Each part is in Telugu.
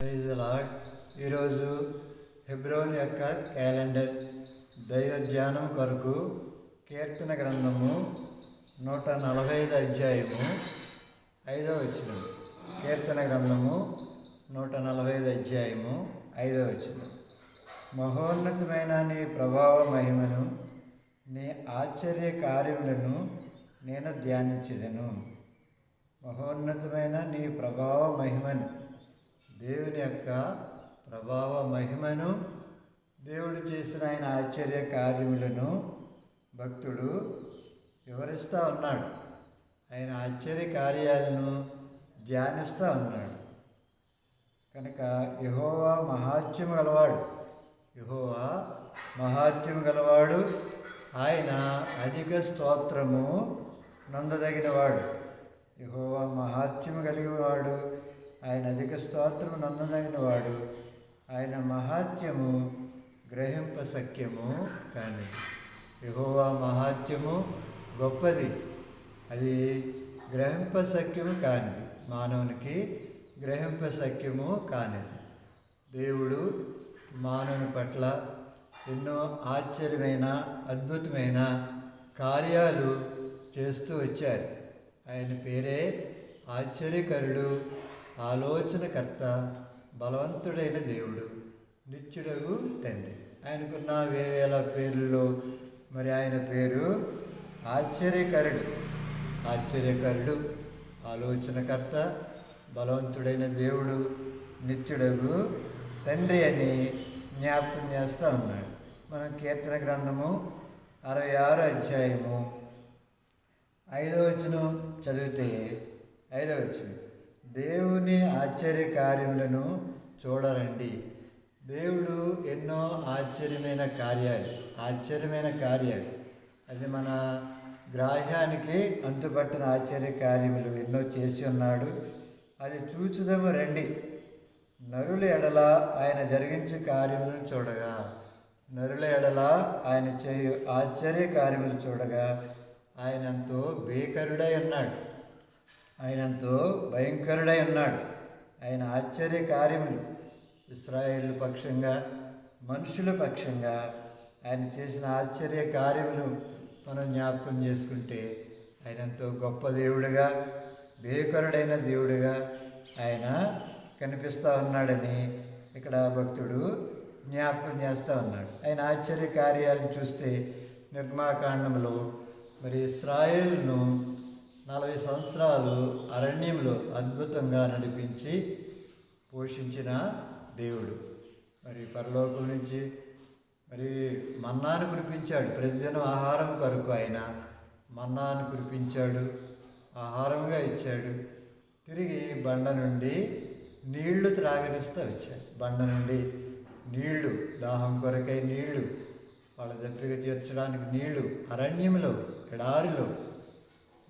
ప్రైజ్ లాడ్ ఈరోజు ఫిబ్రవరి యొక్క క్యాలెండర్. దైవ ధ్యానం కొరకు కీర్తన గ్రంథము నూట నలభై ఐదు అధ్యాయము ఐదో వచ్చిన కీర్తన గ్రంథము నూట నలభై ఐదు అధ్యాయము ఐదో వచ్చిన మహోన్నతమైన నీ ప్రభావ మహిమను నీ ఆశ్చర్య కార్యములను నేను ధ్యానించదను. మహోన్నతమైన నీ ప్రభావ మహిమను దేవుని యొక్క ప్రభావ మహిమను దేవుడు చేసిన ఆయన ఆశ్చర్య కార్యములను భక్తుడు వివరిస్తూ ఉన్నాడు. ఆయన ఆశ్చర్య కార్యాలను ధ్యానిస్తూ ఉన్నాడు. కనుక యహోవా మహాత్యము గలవాడు యహోవా మహాత్యము గలవాడు ఆయన అధిక స్తోత్రము నందదగినవాడు. యహోవా మహాత్యము కలిగినవాడు ఆయన అధిక స్తోత్రము వాడు. ఆయన మహాత్యము గ్రహింప సఖ్యము కానీ. యహోవా మహాత్యము గొప్పది. అది గ్రహింప సఖ్యము కానిది మానవునికి గ్రహింప సఖ్యము కానిది. దేవుడు మానవుని పట్ల ఎన్నో ఆశ్చర్యమైన అద్భుతమైన కార్యాలు చేస్తూ వచ్చారు. ఆయన పేరే ఆశ్చర్యకరుడు ఆలోచనకర్త బలవంతుడైన దేవుడు నిత్యుడగు తండ్రి. ఆయనకున్న వేవేల పేర్లలో మరి ఆయన పేరు ఆశ్చర్యకరుడు. ఆశ్చర్యకరుడు ఆలోచనకర్త బలవంతుడైన దేవుడు నిత్యుడగు తండ్రి అని జ్ఞాపకం చేస్తూ ఉన్నాడు. మనం కీర్తన గ్రంథము అరవై ఆరు అధ్యాయము ఐదో వచనం చదివితే ఐదో వచనం. దేవుని ఆశ్చర్య కార్యములను చూడరండి. దేవుడు ఎన్నో ఆశ్చర్యమైన కార్యాలు ఆశ్చర్యమైన కార్యాలు. అది మన గ్రాహ్యానికి అంతుపట్టిన ఆశ్చర్య కార్యములు ఎన్నో చేసి ఉన్నాడు. అది చూచుదము రండి. నరుల ఎడల ఆయన జరిగించే కార్యములను చూడగా నరుల ఎడల ఆయన చేయు ఆశ్చర్య కార్యములు చూడగా ఆయన ఎంతో భీకరుడై ఉన్నాడు. ఆయన ఎంతో భయంకరుడై ఉన్నాడు. ఆయన ఆశ్చర్య కార్యములు ఇస్రాయేల్ పక్షంగా మనుషుల పక్షంగా ఆయన చేసిన ఆశ్చర్య కార్యములు మనం జ్ఞాపకం చేసుకుంటే ఆయన ఎంతో గొప్ప దేవుడుగా భీకరుడైన దేవుడుగా ఆయన కనిపిస్తూ ఉన్నాడని ఇక్కడ భక్తుడు జ్ఞాపకం చేస్తూ ఉన్నాడు. ఆయన ఆశ్చర్య కార్యాలను చూస్తే నిర్మాకాండంలో మరి ఇస్రాయేల్ను నలభై సంవత్సరాలు అరణ్యంలో అద్భుతంగా నడిపించి పోషించిన దేవుడు. మరి పరలోకం నుంచి మరి మన్నాను కురిపించాడు. ప్రతిదినం ఆహారం కొరకు ఆయన మన్నాను కురిపించాడు ఆహారంగా ఇచ్చాడు. తిరిగి బండ నుండి నీళ్ళు త్రాగనిస్తూ వచ్చాడు. బండ నుండి నీళ్ళు దాహం కొరకై నీళ్ళు వాళ్ళ దప్పిక తీర్చడానికి నీళ్ళు అరణ్యంలో ఎడారిలో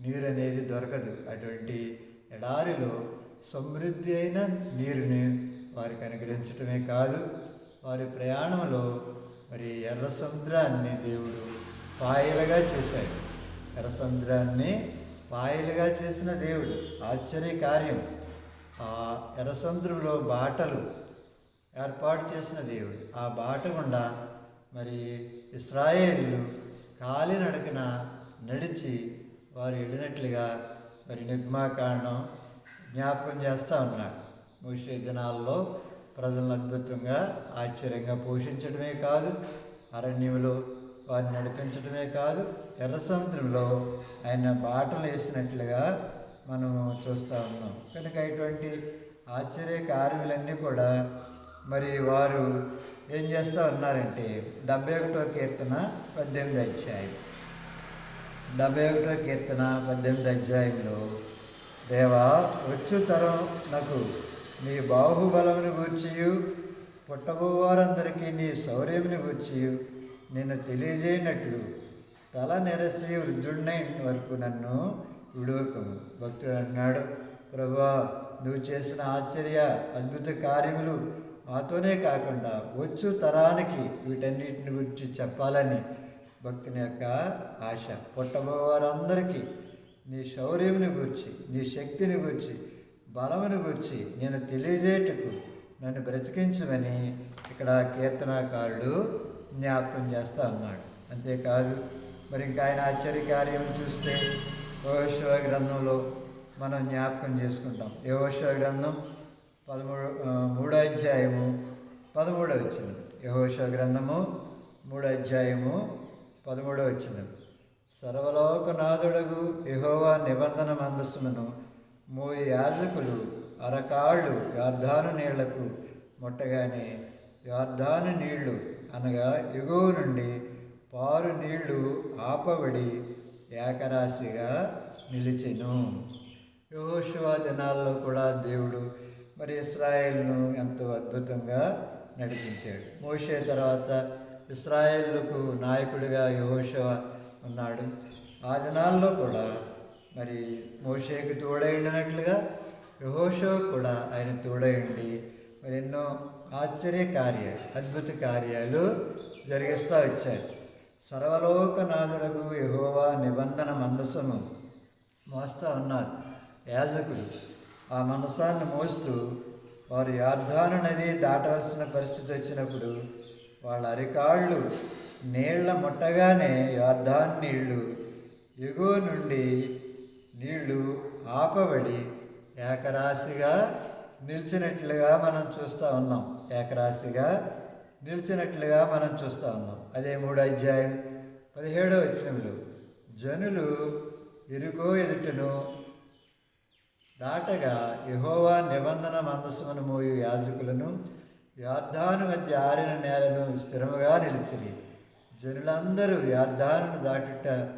నీరు అనేది దొరకదు. అటువంటి ఎడారిలో సమృద్ధి అయిన నీరుని వారికి అనుగ్రహించటమే కాదు వారి ప్రయాణంలో మరి ఎర్ర సముద్రాన్ని దేవుడు పాయలుగా చేశాడు. ఎర్ర సముద్రాన్ని పాయలుగా చేసిన దేవుడు. ఆశ్చర్య కార్యం ఆ ఎర్ర సముద్రంలో బాటలు ఏర్పాటు చేసిన దేవుడు. ఆ బాట గుండా మరి ఇస్రాయేళ్ళు కాలినడకన నడిచి వారు వెళ్ళినట్లుగా మరి నిర్మాకాండం జ్ఞాపకం చేస్తూ ఉన్నాడు. ముషే దినాల్లో ప్రజలను అద్భుతంగా ఆశ్చర్యంగా పోషించడమే కాదు అరణ్యంలో వారిని నడిపించడమే కాదు ఎర్ర సముద్రంలో ఆయన బాటలు వేసినట్లుగా మనము చూస్తూ ఉన్నాం. కనుక ఇటువంటి ఆశ్చర్య కార్యములన్నీ కూడా మరి వారు ఏం చేస్తూ ఉన్నారంటే డెబ్బై ఒకటో కీర్తన పద్దెనిమిది అధ్యాయం. డెబ్బై ఒకటో కీర్తన పద్దెనిమిది అధ్యాయంలో దేవా వచ్చు తరం నాకు నీ బాహుబలమును గూర్చియు పుట్టబోవారందరికీ నీ శౌర్యముని గూర్చియు నేను తెలియజేయనట్లు తల నెరసి వృద్ధుడినై వరకు నన్ను విడువకము. భక్తుడు అన్నాడు ప్రభా నువ్వు చేసిన ఆశ్చర్య అద్భుత కార్యములు మాతోనే కాకుండా వచ్చు తరానికి వీటన్నిటిని గురించి చెప్పాలని భక్తుని యొక్క ఆశ. పుట్టబోవారందరికీ నీ శౌర్యముని గురించి నీ శక్తిని గురించి బలముని గురించి నేను తెలియజేయటకు నన్ను బ్రతికించమని ఇక్కడ కీర్తనాకారుడు జ్ఞాపకం చేస్తూ ఉన్నాడు. అంతేకాదు మరి ఇంకా ఆయన ఆశ్చర్యకార్యం చూస్తే యెహోషువ గ్రంథంలో మనం జ్ఞాపకం చేసుకుంటాం. యెహోషువ గ్రంథం పదమూడు మూడో అధ్యాయము పదమూడో వచ్చింది యెహోషువ గ్రంథము మూడో అధ్యాయము పదమూడో వచ్చిన సర్వలోకనాథుడగు యహోవా నిబంధన మందస్సును మూడు యాజకులు అరకాళ్ళు యార్ధాను నీళ్ళకు ముట్టగానే యార్ధాను నీళ్ళు అనగా ఎగువ నుండి పారు నీళ్ళు ఆపబడి ఏకరాశిగా నిలిచెను. యెహోషువ దినాల్లో కూడా దేవుడు మరి ఇస్రాయేల్ను ఎంతో అద్భుతంగా నడిపించాడు. మోసే తర్వాత ఇస్రాయేళ్ళకు నాయకుడిగా యెహోషువ ఉన్నాడు. ఆ దినాల్లో కూడా మరి మోషేకు తోడైండినట్లుగా యెహోషువ కూడా ఆయన తోడైండి మరి ఎన్నో ఆశ్చర్య కార్యాలు అద్భుత కార్యాలు జరిగిస్తూ వచ్చారు. సర్వలోకనాథులకు యహోవా నిబంధన మందసము మోస్తూ ఉన్నారు. యాజకులు ఆ మనసాన్ని మోస్తూ వారు యార్ధాను నది దాటవలసిన పరిస్థితి వచ్చినప్పుడు వాళ్ళ అరికాళ్ళు నీళ్ళ ముట్టగానే యార్ధాన్ నీళ్ళు. ఎగువ నుండి నీళ్ళు ఆపబడి ఏకరాశిగా నిలిచినట్లుగా మనం చూస్తూ ఉన్నాం. ఏకరాశిగా నిలిచినట్లుగా మనం చూస్తూ ఉన్నాం. అదే మూడు అధ్యాయం పదిహేడో వచ్చినములు జనులు ఇరుగో ఎదుటను దాటగా యహోవా నిబంధన మందస్సును మోయు యాజకులను యార్ధాను మధ్య ఆరిన నేలను స్థిరముగా నిలిచిరి. జనులందరూ యార్ధాను దాటుట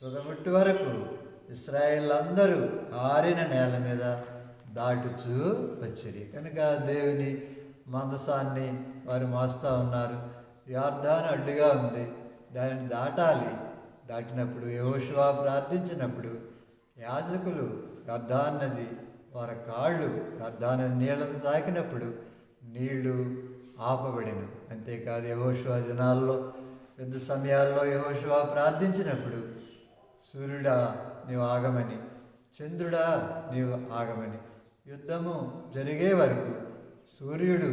తుదముట్టు వరకు ఇస్రాయేల్ అందరూ ఆరిన నేల మీద దాటుచూ వచ్చిరి. కనుక దేవుని మందసాన్ని వారు మోస్తూ ఉన్నారు. యార్ధాను అడ్డుగా ఉంది. దానిని దాటాలి. దాటినప్పుడు యహోశివా ప్రార్థించినప్పుడు యాజకులు అర్ధాన్నది వారి కాళ్ళు అర్ధాన నీళ్ళను తాకినప్పుడు నీళ్ళు ఆపబడిను. అంతేకాదు యహోషువ దినాల్లో పెద్ద సమయాల్లో యహోషువ ప్రార్థించినప్పుడు సూర్యుడా నీవు ఆగమని చంద్రుడా నీవు ఆగమని యుద్ధము జరిగే వరకు సూర్యుడు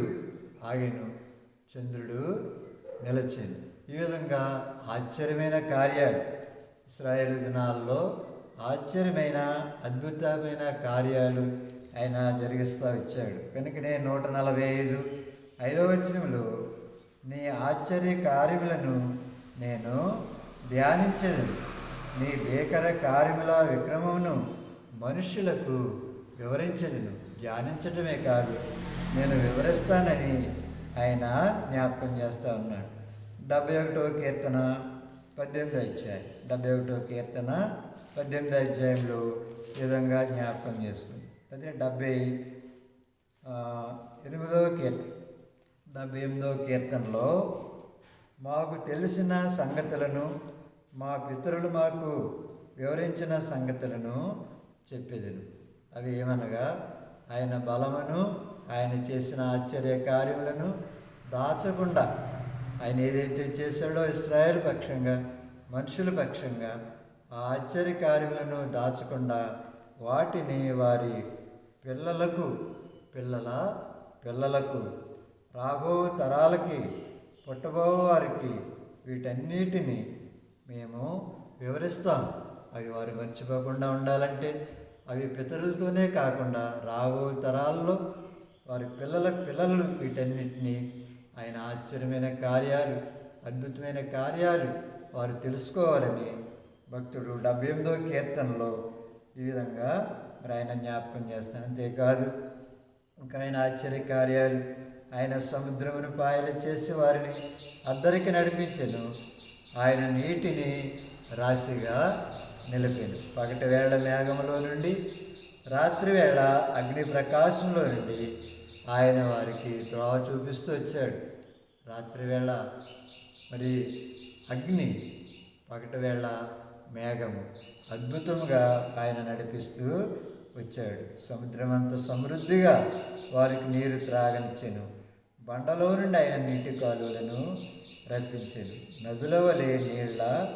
ఆగిను చంద్రుడు నిలచింది ఈ విధంగా ఆశ్చర్యమైన కార్యాలు. ఇస్రాయేల్ దినాల్లో ఆశ్చర్యమైన అద్భుతమైన కార్యాలు ఆయన జరిగిస్తూ వచ్చాడు. కనుకనే నూట నలభై ఐదు. ఐదవ వచనంలో నీ ఆశ్చర్య కార్యములను నేను ధ్యానించదు నీ భీకర కార్యముల విక్రమమును మనుష్యులకు వివరించదును. ధ్యానించడమే కాదు నేను వివరిస్తానని ఆయన జ్ఞాపకం చేస్తూ ఉన్నాడు. డెబ్బై ఒకటో కీర్తన పద్దెనిమిది అధ్యాయం. డెబ్బై ఒకటో కీర్తన పద్దెనిమిది అధ్యాయంలో ఈ విధంగా జ్ఞాపకం చేసుకుంది అదే డెబ్బై ఎనిమిదవ కీర్తన డెబ్బై ఎనిమిదవ కీర్తనలో మాకు తెలిసిన సంగతులను మా పితరులు మాకు వివరించిన సంగతులను చెప్పేదను. అవి ఏమనగా ఆయన బలమును ఆయన చేసిన ఆశ్చర్య కార్యములను దాచకుండా ఆయన ఏదైతే చేశాడో ఇస్రాయేల్ పక్షంగా మనుషుల పక్షంగా ఆ ఆశ్చర్య కార్యములను దాచకుండా వాటిని వారి పిల్లలకు పిల్లల పిల్లలకు రాబో తరాలకి పుట్టబో వారికి వీటన్నిటిని మేము వివరిస్తాం. అవి వారు మర్చిపోకుండా ఉండాలంటే అవి పితరులతోనే కాకుండా రాబో తరాల్లో వారి పిల్లల పిల్లలు వీటన్నిటినీ ఆయన ఆశ్చర్యమైన కార్యాలు అద్భుతమైన కార్యాలు వారు తెలుసుకోవాలని భక్తుడు డెబ్బై ఎనిమిదో కీర్తనలో ఈ విధంగా మరి ఆయన జ్ఞాపకం చేస్తాను. అంతేకాదు ఇంకా ఆయన ఆశ్చర్య కార్యాలు ఆయన సముద్రమును పాయలు చేసి వారిని అద్దరికి నడిపించను. ఆయన నీటిని రాశిగా నిలిపాను. పగటి వేళ మేఘములో నుండి రాత్రి వేళ అగ్ని ప్రకాశంలో నుండి ఆయన వారికి త్రోవ చూపిస్తూ వచ్చాడు. రాత్రి వేళ మరి అగ్ని పగటి వేళ మేఘము. అద్భుతముగా ఆయన నడిపిస్తూ వచ్చాడు. సముద్రం అంత సమృద్ధిగా వారికి నీరు త్రాగనిచ్చెను. బండలో నుండి ఆయన నీటి కాలువలను రప్పించెను. నదుల వలె నీళ్ళ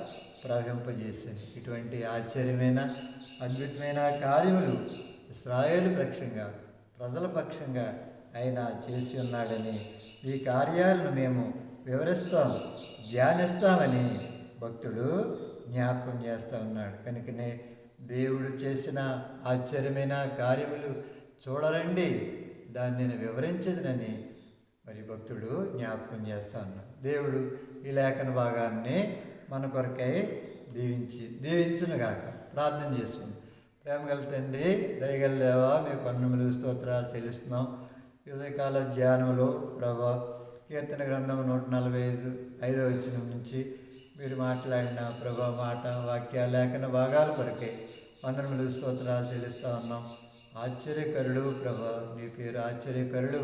ప్రవహింపజేశాను ఇటువంటి ఆశ్చర్యమైన అద్భుతమైన కార్యములు ఇస్రాయేలు పక్షంగా ప్రజల పక్షంగా ఆయన చేసి ఉన్నాడని ఈ కార్యాలను మేము వివరిస్తాం ధ్యానిస్తామని భక్తుడు జ్ఞాపకం చేస్తూ ఉన్నాడు. కనుకనే దేవుడు చేసిన ఆశ్చర్యమైన కార్యములు చూడరండి. దాన్ని నేను వివరించదునని మరి భక్తుడు జ్ఞాపకం చేస్తా ఉన్నాడు. దేవుడు ఈ లేఖన భాగాన్ని మన కొరకై దీవించి దీవించునుగాక. ప్రార్థన చేస్తుంది ప్రేమగల తండ్రి దయగల దేవా మీ పన్నుములు స్తోత్రాలు తెలుస్తున్నాం ఉదయకాల ధ్యానంలో ప్రభా కీర్తన గ్రంథం నూట నలభై ఐదు ఐదో వచ్చిన నుంచి మీరు మాట్లాడిన ప్రభా మాట వాక్య లేఖన భాగాల కొరకే వందనములు స్తోత్రాలు చెల్లిస్తూ ఉన్నాం. ఆశ్చర్యకరుడు ప్రభా నీ పేరు ఆశ్చర్యకరుడు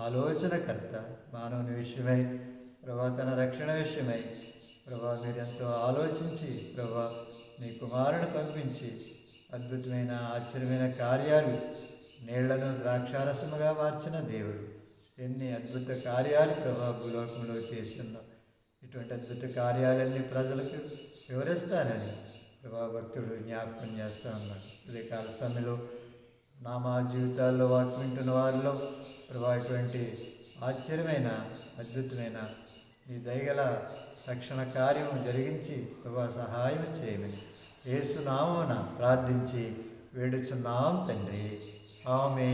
ఆలోచనకర్త మానవుని విషయమై ప్రభా తన రక్షణ విషయమై. ప్రభా మీరెంతో ఆలోచించి ప్రభా నీ కుమారుని పంపించి అద్భుతమైన ఆశ్చర్యమైన కార్యాలు నీళ్ళను ద్రాక్షారసముగా మార్చిన దేవుడు. ఎన్ని అద్భుత కార్యాలు ప్రభా భూలోకంలో చేస్తున్నాం ఇటువంటి అద్భుత కార్యాలన్నీ ప్రజలకు వివరిస్తానని ప్రభా భక్తుడు జ్ఞాపకం చేస్తూ ఉన్నాడు. ఉదయకాల సమయంలో నా మా జీవితాల్లో వాటి వింటున్న వారిలో ప్రభా ఇటువంటి ఆశ్చర్యమైన అద్భుతమైన నీ దయగల రక్షణ కార్యము జరిగించి ప్రభా సహాయం చేయమని ఏసునామన ప్రార్థించి వేడుచున్నాం తండ్రి. ఆమె